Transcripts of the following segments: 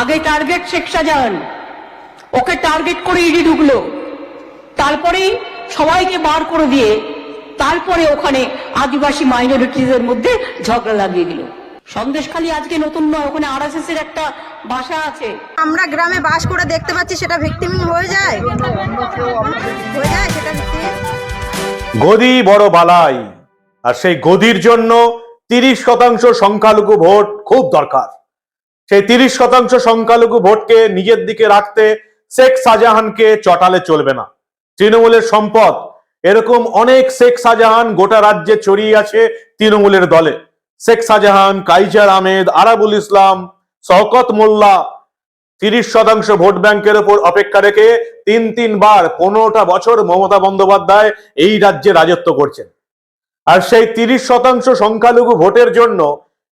আগে টার্গেট শেখ শাহজাহান। ওকে টার্গেট করে ইডি ঢুকলো। তারপরেই সবাইকে বার করে দিয়ে তারপরে ওখানে আদিবাসী মাইনরিটিদের মধ্যে ঝগড়া লাগিয়ে দিল। সন্দেশখালী আজকে নতুন নয় ওখানে আরএসএস এর একটা বাসা আছে। আমরা গ্রামে বাস করে দেখতে পাচ্ছি সেটা ভিক্টিম হয়ে যায়। হয়ে যায় সেটা গদি বড় বালাই আর সেই গদির জন্য তিরিশ শতাংশ সংখ্যালঘু ভোট খুব দরকার। সেই তিরিশ শতাংশ সংখ্যালঘু ভোটকে নিজের দিকে রাখতে শেখ শাহজাহানকে চটালে চলবে না। তৃণমূলের সম্পদ, এরকম অনেক শেখ শাহজাহান গোটা রাজ্যে ছড়িয়ে আছে তৃণমূলের দলে। শেখ শাহজাহান, কাইজার আহমেদ, আরাবুল ইসলাম, শওকত মোল্লা তিরিশ শতাংশ ভোট ব্যাংকের উপর অপেক্ষা রেখে তিন তিনবার পনেরোটা বছর মমতা বন্দ্যোপাধ্যায় এই রাজ্যে রাজত্ব করছেন। আর সেই তিরিশ শতাংশ সংখ্যালঘু ভোটের জন্য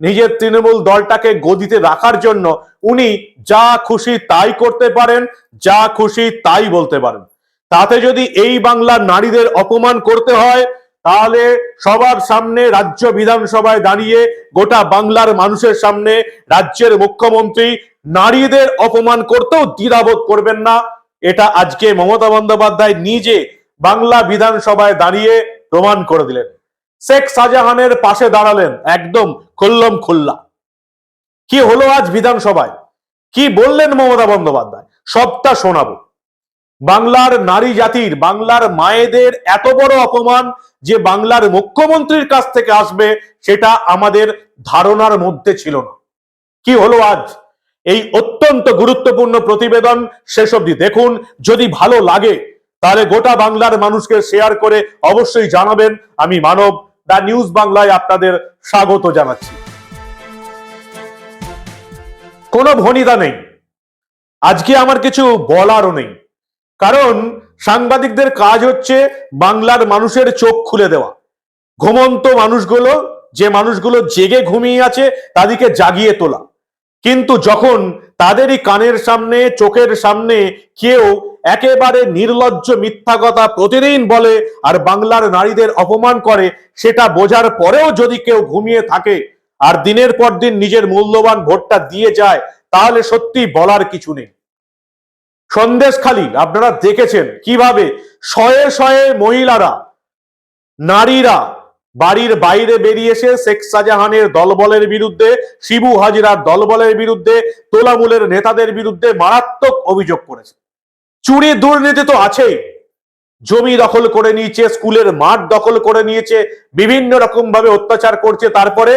নিজের তৃণমূল দলটাকে গদিতে রাখার জন্য উনি যা খুশি তাই করতে পারেন, যা খুশি তাই বলতে পারেন। তাতে যদি এই বাংলার নারীদের অপমান করতে হয়, তাহলে সবার সামনে রাজ্য বিধানসভায় দাঁড়িয়ে গোটা বাংলার মানুষের সামনে রাজ্যের মুখ্যমন্ত্রী নারীদের অপমান করতেও দ্বিধাবোধ করবেন না। এটা আজকে মমতা বন্দ্যোপাধ্যায় নিজে বাংলা বিধানসভায় দাঁড়িয়ে প্রমাণ করে দিলেন। শেখ শাহজাহানের পাশে দাঁড়ালেন একদম খুল্লম খুল্লা। কি হলো আজ বিধানসভায়? কি বললেন মমতা বন্দ্যোপাধ্যায়? সবটা শোনাবো। বাংলার নারী জাতির, বাংলার মায়েদের এত বড় অপমান যে বাংলার মুখ্যমন্ত্রীর কাছ থেকে আসবে, সেটা আমাদের ধারণার মধ্যে ছিল না। কি হলো আজ? এই অত্যন্ত গুরুত্বপূর্ণ প্রতিবেদন শেষ অবধি দেখুন। যদি ভালো লাগে, তাহলে গোটা বাংলার মানুষকে শেয়ার করে অবশ্যই জানাবেন। আমি মানব দা নিউজ বাংলায় আপনাদের স্বাগত জানাচ্ছি। কোনো ভনিতা নেই। আজকে আমার কিছু বলারও নেই। কারণ সাংবাদিকদের কাজ হচ্ছে বাংলার মানুষের চোখ খুলে দেওয়া। ঘুমন্ত মানুষগুলো, যে মানুষগুলো জেগে ঘুমিয়ে আছে, তাদেরকে জাগিয়ে তোলা। কিন্তু যখন তাদেরই কানের সামনে, চোখের সামনে কেউ একেবারে নির্লজ্জ মিথ্যা কথা প্রতিদিন বলে আর বাংলার নারীদের অপমান করে, সেটা বোঝার পরেও যদি কেউ ঘুমিয়ে থাকে আর দিনের পর দিন নিজের মূল্যবান ভোটটা দিয়ে যায়, তাহলে সত্যি বলার কিছু নেই। সন্দেশখালী আপনারা দেখেছেন কীভাবে শয়ে শয়ে মহিলারা, নারীরা বাড়ির বাইরে বেরিয়ে এসে শেখ শাহজাহানের দলবলের বিরুদ্ধে, শিবু হাজিরার দলবলের বিরুদ্ধে, তোলামূলের নেতাদের বিরুদ্ধে মারাত্মক অভিযোগ করেছে। চুরি দুর্নীতি তো আছেই। জমি দখল করে নিয়েছে, স্কুলের মাঠ দখল করে নিয়েছে, বিভিন্ন রকম ভাবে অত্যাচার করছে, তারপরে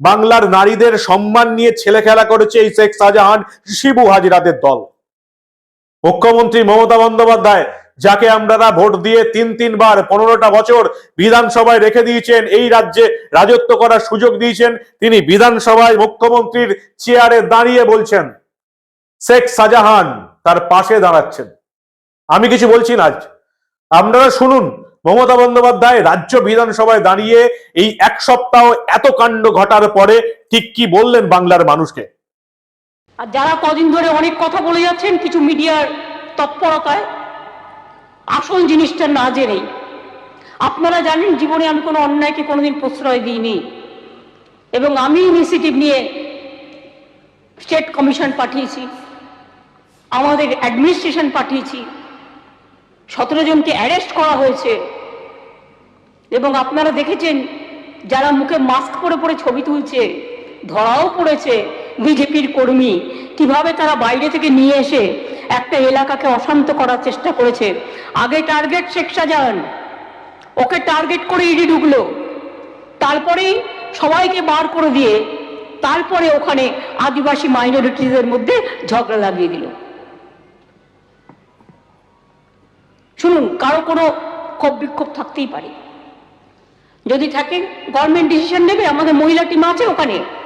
বাংলার নারীদের সম্মান নিয়ে ছেলে খেলা করেছে এই শেখ শাহজাহান শিবু হাজিরাদের দল। মুখ্যমন্ত্রী মমতা বন্দ্যোপাধ্যায় যাকে আমরা ভোট দিয়ে তিন তিনবার পনেরোটা বছর বিধানসভায় রেখে দিয়েছেন, এই রাজ্যে রাজত্ব করার সুযোগ দিয়েছেন, তিনি বিধানসভায় মুখ্যমন্ত্রীর চেয়ারে দাঁড়িয়ে বলছেন, শেখ শাহজাহান তার পাশে দাঁড়াচ্ছেন। আমি কিছু বলছি না আজ। আপনারা শুনুন, মমতা বন্দ্যোপাধ্যায় রাজ্য বিধানসভায় দাঁড়িয়ে এই এক সপ্তাহ এত কাণ্ড ঘটার পরে ঠিক কি বললেন বাংলার মানুষকে? আর যারা কদিন ধরে অনেক কথা বলে যাচ্ছেন, কিছু মিডিয়ার তৎপরতায় আসল জিনিসটা না জেনেই আপনারা জানেন জীবনে আমি কোনো অন্যায়কে কোনোদিন প্রশ্রয় দিইনি। এবং আমি ইনিশিয়েটিভ নিয়ে স্টেট কমিশন পাঠিয়েছি, আমাদের অ্যাডমিনিস্ট্রেশন পাঠিয়েছি, সতেরো জনকে অ্যারেস্ট করা হয়েছে। এবং আপনারা দেখেছেন, যারা মুখে মাস্ক পরে পরে ছবি তুলছে, ধরাও পড়েছে বিজেপির কর্মী, কীভাবে তারা বাইরে থেকে নিয়ে এসে একটা এলাকাকে অশান্ত করার চেষ্টা করেছে। আগে টার্গেট শেখ শাহজাহান। ওকে টার্গেট করে ইডি ঢুকলো। তারপরেই সবাইকে বার করে দিয়ে তারপরে ওখানে আদিবাসী মাইনরিটিদের মধ্যে ঝগড়া লাগিয়ে দিল। শুনুন, কারও কোনো ক্ষোভ বিক্ষোভ থাকতেই পারে। যদি থাকে গভর্নমেন্ট ডিসিশন নেবে, আমাদের মহিলা টিম আছে ওখানে।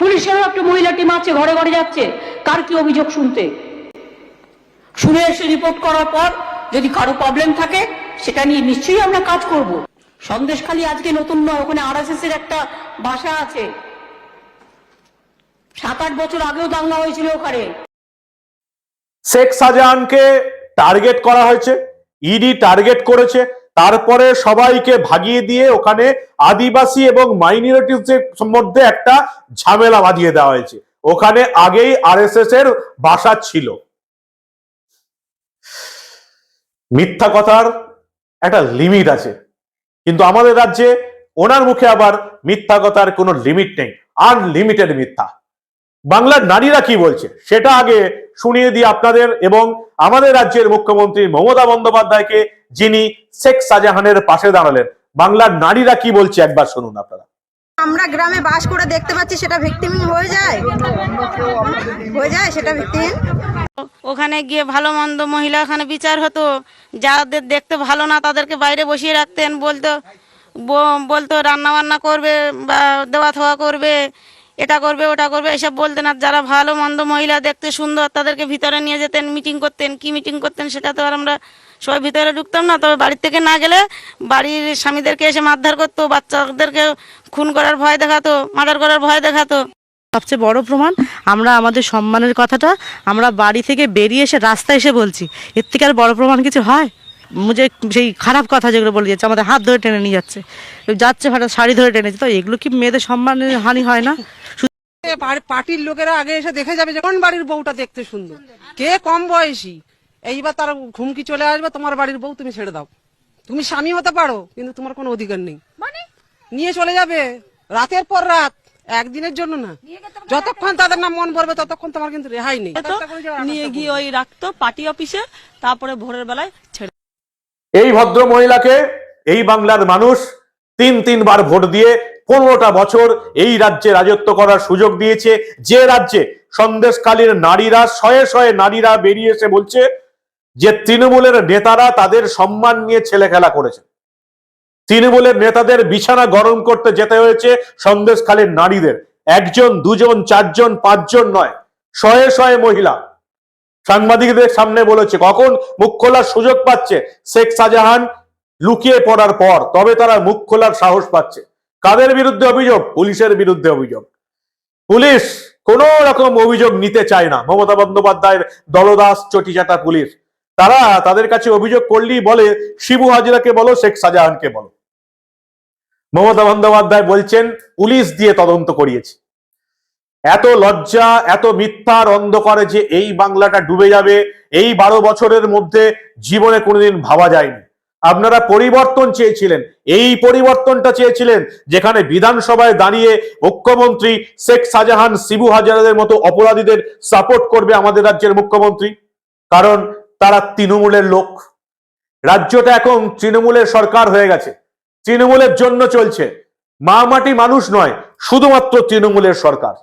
পুলিশেরও একটা মহিলা টিম আছে, ঘরে ঘরে যাচ্ছে। কার কি অভিযোগ শুনতে? শুনে এসে রিপোর্ট করার পর যদি কারও প্রবলেম থাকে, সেটা নিয়ে নিশ্চয়ই আমরা কাজ করব। সন্দেশখালী আজকে নতুন নয়, ওখানে আরএসএস এর একটা বাসা আছে। সাত আট বছর আগেও দাঙ্গা হয়েছিল ওখানে। শেখ শাহজাহানকে টার্গেট করা হয়েছে ইডি টার্গেট করেছে তারপরে সবাইকে ভাগিয়ে দিয়ে ওখানে আদিবাসী এবং মাইনরিটিসদের মধ্যে একটা ঝামেলা বাঁধিয়ে দেওয়া হয়েছে। ওখানে আগেই আরএসএস এর বাসা ছিল। মিথ্যা কথার একটা লিমিট আছে। কিন্তু আমাদের রাজ্যে ওনার মুখে আবার মিথ্যা কথার কোনো লিমিট নেই। আনলিমিটেড মিথ্যা। বাংলার নারীরা কি বলছে? সেটা আগে শুনিয়ে দিই আপনাদের এবং আমাদের রাজ্যের মুখ্যমন্ত্রী মমতা বন্দ্যোপাধ্যায়কে যিনি শেখ শাহজাহানের পাশে দাঁড়ালেন। বাংলার নারীরা কি বলছে? একবার শুনুন আপনারা। আমরা গ্রামে বাস করে দেখতে পাচ্ছি সেটা ভিক্টিমিং হয়ে যায়? হয়ে যায় সেটা ভিক্টিমিং ওখানে গিয়ে ভালো মন্দ মহিলা ওখানে বিচার হতো। যাদের দেখতে ভালো না তাদেরকে বাইরে বসিয়ে রাখতেন। বলতো বলতো রান্না বান্না করবে বা দেওয়া থাওয়া করবে। এটা করবে, ওটা করবে, এসব বলতেন। আর যারা ভালো, মন্দ মহিলা, দেখতে সুন্দর, তাদেরকে ভিতরে নিয়ে যেতেন মিটিং করতেন। কি মিটিং করতেন সেটা তো আর আমরা সবাই ভিতরে ঢুকতাম না। তবে বাড়ির থেকে না গেলে বাড়ির স্বামীদেরকে এসে মারধর করতো, বাচ্চাদেরকে খুন করার ভয় দেখাতো, মার্ডার করার ভয় দেখাতো। সবচেয়ে বড় প্রমাণ, আমরা আমাদের সম্মানের কথাটা আমরা বাড়ি থেকে বেরিয়ে এসে রাস্তায় এসে বলছি। এর থেকে আর বড় প্রমাণ কিছু হয়? মুঝে সেই খারাপ কথা যেগুলো বলে যাচ্ছে আমাদের হাত ধরে টেনে নিয়ে যাচ্ছে। যাচ্ছে হঠাৎ শাড়ি ধরে টেনে যাচ্ছে তো এগুলো কি মেয়েদের সম্মানের হানি হয় না? পার্টির লোকেরা আগে এসে দেখে যাবে যে কোন বাড়ির বউটা দেখতে সুন্দর। কে কম বয়সী? এইবার তার ঘুমকি চলে আসবে তোমার বাড়ির বউ তুমি ছেড়ে দাও। তুমি স্বামী হতে পারো কিন্তু তোমার কোনো অধিকার নেই। নিয়ে চলে যাবে রাতের পর রাত একদিনের জন্য না। যতক্ষণ তাদের নাম মন পড়বে ততক্ষণ তোমার কিন্তু রেহাই নেই। নিয়ে গিয়ে ওই রাখতো পার্টি অফিসে তারপরে ভোরের বেলায় ছেড়ে এই ভদ্র মহিলাকে, এই বাংলার মানুষ তিন তিনবার ভোট দিয়ে পনেরোটা বছর এই রাজ্যে রাজত্ব করার সুযোগ দিয়েছে। যে রাজ্যে সন্দেশকালীর নারীরা, শয়ে শয়ে নারীরা বেরিয়ে এসে বলছে যে তৃণমূলের নেতারা তাদের সম্মান নিয়ে ছেলে খেলা করেছে। তৃণমূলের নেতাদের বিছানা গরম করতে যেতে হয়েছে সন্দেশখালীর নারীদের। একজন, দুজন, চারজন, পাঁচজন নয়, শয়ে শয়ে মহিলা। সাংবাদিকদের সামনে বলেছে, কখন মুখ খোলার সুযোগ পাচ্ছে শেখ শাহজাহান লুকিয়ে পড়ার পর, তবে তারা মুখ খোলার সাহস পাচ্ছে। কাদের বিরুদ্ধে অভিযোগ? পুলিশের বিরুদ্ধে অভিযোগ। পুলিশ কোন রকম অভিযোগ নিতে চায় না। মমতা বন্দ্যোপাধ্যায়ের দলদাস চটিচাটা পুলিশ। তারা তাদের কাছে অভিযোগ করলেই বলে, শিবু হাজিরাকে বলো, শেখ শাহজাহানকে বলো। মমতা বন্দ্যোপাধ্যায় বলছেন, পুলিশ দিয়ে তদন্ত করিয়েছে। এত লজ্জা, এত মিথ্যার অন্ধকারে যে এই বাংলাটা ডুবে যাবে, এই বারো বছরের মধ্যে জীবনে কোনোদিন ভাবা যায়নি। আপনারা পরিবর্তন চেয়েছিলেন, এই পরিবর্তনটা চেয়েছিলেন যেখানে বিধানসভায় দাঁড়িয়ে মুখ্যমন্ত্রী শেখ শাহজাহান, শিবু হাজারাদের মতো অপরাধীদের সাপোর্ট করবে আমাদের রাজ্যের মুখ্যমন্ত্রী। কারণ তারা তৃণমূলের লোক। রাজ্যটা এখন তৃণমূলের সরকার হয়ে গেছে। তৃণমূলের জন্য চলছে। মা মাটি মানুষ নয়, শুধুমাত্র তৃণমূলের সরকার।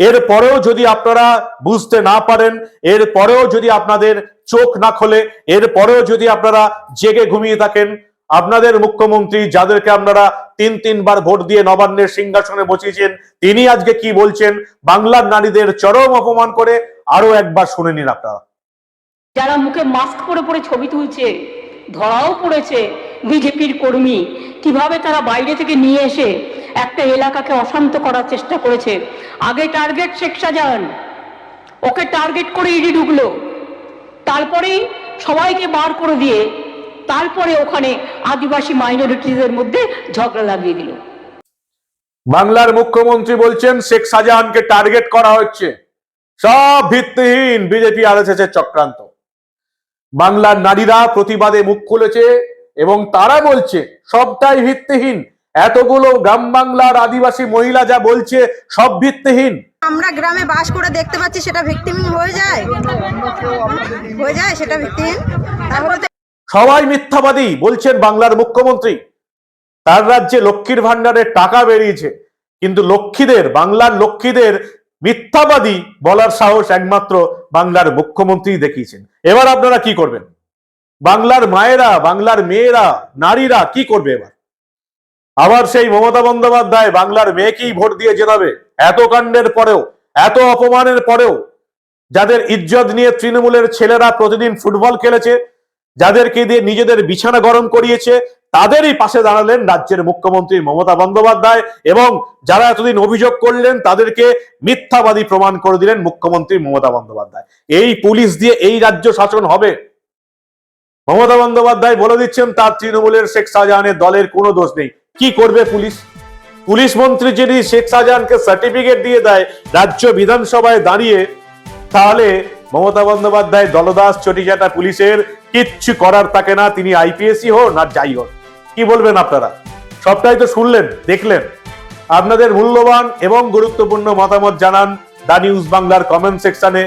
এর পরেও যদি আপনারা বুঝতে না পারেন এর পরেও যদি আপনাদের চোখ না খোলে এর পরেও যদি আপনারা জেগে ঘুমিয়ে থাকেন, আপনাদের মুখ্যমন্ত্রী যাদেরকে আপনারা তিন তিনবার ভোট দিয়ে নবান্নের সিংহাসনে বসিয়েছেন, তিনি আজকে কি বলছেন, বাংলার নারীদের চরম অপমান করে আরও একবার শুনে নিন আপনারা। যারা মুখে মাস্ক পরে পরে ছবি তুলছে ধরাও পড়েছে বিজেপির কর্মী। কীভাবে তারা বাইরে থেকে নিয়ে এসে একটা এলাকাকে অশান্ত করার চেষ্টা করেছে? আগে টার্গেট শেখ শাহজাহান। ওকে টার্গেট করে ইডি ঢুকলো। তারপরেই সবাইকে বার করে দিয়ে তারপরে ওখানে আদিবাসী মাইনরিটিদের মধ্যে ঝগড়া লাগিয়ে দিল। বাংলার মুখ্যমন্ত্রী বলছেন, শেখ শাহজাহানকে টার্গেট করা হচ্ছে। সব ভিত্তিহীন বিজেপি আর চক্রান্ত। বাংলার নারীরা প্রতিবাদে মুখ খুলেছে এবং তারা বলছে সবটাই ভিত্তিহীন। এতগুলো গ্রাম বাংলার আদিবাসী মহিলা যা বলছে সব ভিত্তিহীন। আমরা গ্রামে বাস করে দেখতে পাচ্ছি সেটা ভিত্তিহীন হয়ে যায়। হয়ে যায় সেটা তো সবাই মিথ্যাবাদী বলছেন বাংলার মুখ্যমন্ত্রী। তার রাজ্যে লক্ষ্মীর ভান্ডারের টাকা বেরিয়েছে। কিন্তু লক্ষ্মীদের বাংলার লক্ষ্মীদের মিথ্যাবাদী বলার সাহস একমাত্র বাংলার মুখ্যমন্ত্রী দেখিয়েছেন। এবার আপনারা কি করবেন? বাংলার মায়েরা, বাংলার মেয়েরা, নারীরা কি করবে এবার? আবার সেই মমতা বন্দ্যোপাধ্যায় বাংলার মেয়েকেই ভোট দিয়ে জেতাবে এত কাণ্ডের পরেও, এত অপমানের পরেও, যাদের ইজ্জত নিয়ে তৃণমূলের ছেলেরা প্রতিদিন ফুটবল খেলেছে, যাদেরকে দিয়ে নিজেদের বিছানা গরম করিয়েছে তাদেরই পাশে দাঁড়ালেন রাজ্যের মুখ্যমন্ত্রী মমতা বন্দ্যোপাধ্যায় এবং যারা এতদিন অভিযোগ করলেন তাদেরকে মিথ্যাবাদী প্রমাণ করে দিলেন মুখ্যমন্ত্রী মমতা বন্দ্যোপাধ্যায়। এই পুলিশ দিয়ে এই রাজ্য শাসন হবে? মমতা বন্দ্যোপাধ্যায় বলে দিচ্ছেন, তার তৃণমূলের শেখ শাহজাহানের দলের কোনো দোষ নেই। কি করবে পুলিশ? পুলিশ মন্ত্রী যদি শেখ শাহজাহানকে সার্টিফিকেট দিয়ে দেয়, রাজ্য বিধানসভায় দাঁড়িয়ে, তাহলে মমতা বন্দ্যোপাধ্যায় দলদাস চটিচাটা পুলিশের কিচ্ছু করার থাকে না, তিনি আইপিএসই হন আর যাই হন কি বলবেন আপনারা? সবটাই তো শুনলেন, দেখলেন। আপনাদের মূল্যবান এবং গুরুত্বপূর্ণ মতামত জানান দা নিউজ বাংলার কমেন্ট সেকশনে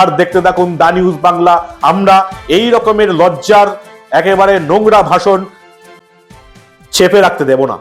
আর দেখতে থাকুন দা নিউজ বাংলা। আমরা এই রকমের লজ্জার একেবারে নোংরা ভাষণ চেপে রাখতে দেব না।